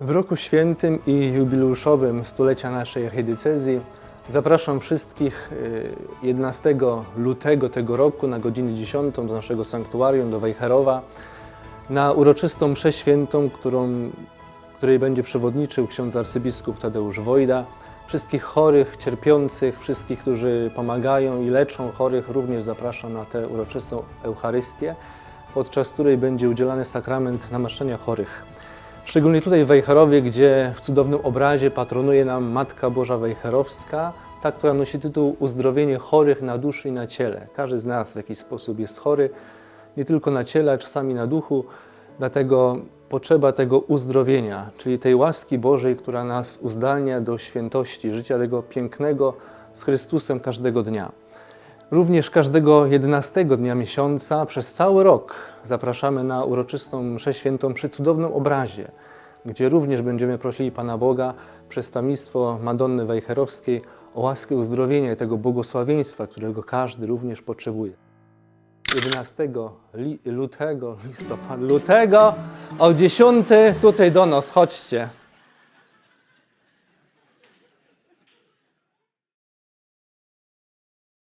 W roku świętym i jubileuszowym stulecia naszej archidiecezji zapraszam wszystkich y, 11 lutego tego roku na godzinę 10 do naszego sanktuarium, do Wejherowa, na uroczystą mszę świętą, którą, której będzie przewodniczył ksiądz arcybiskup Tadeusz Wojda. Wszystkich chorych, cierpiących, wszystkich, którzy pomagają i leczą chorych, również zapraszam na tę uroczystą Eucharystię, podczas której będzie udzielany sakrament namaszczenia chorych. Szczególnie tutaj w Wejherowie, gdzie w cudownym obrazie patronuje nam Matka Boża Wejherowska, ta, która nosi tytuł Uzdrowienie chorych na duszy i na ciele. Każdy z nas w jakiś sposób jest chory, nie tylko na ciele, czasami na duchu, dlatego potrzeba tego uzdrowienia, czyli tej łaski Bożej, która nas uzdalnia do świętości, życia tego pięknego z Chrystusem każdego dnia. Również każdego 11 dnia miesiąca przez cały rok zapraszamy na uroczystą mszę świętą przy cudownym obrazie, gdzie również będziemy prosili Pana Boga przez tamnictwo Madonny Wejherowskiej o łaskę uzdrowienia i tego błogosławieństwa, którego każdy również potrzebuje. 11 li, lutego, listopada, lutego o 10 tutaj do nas, chodźcie.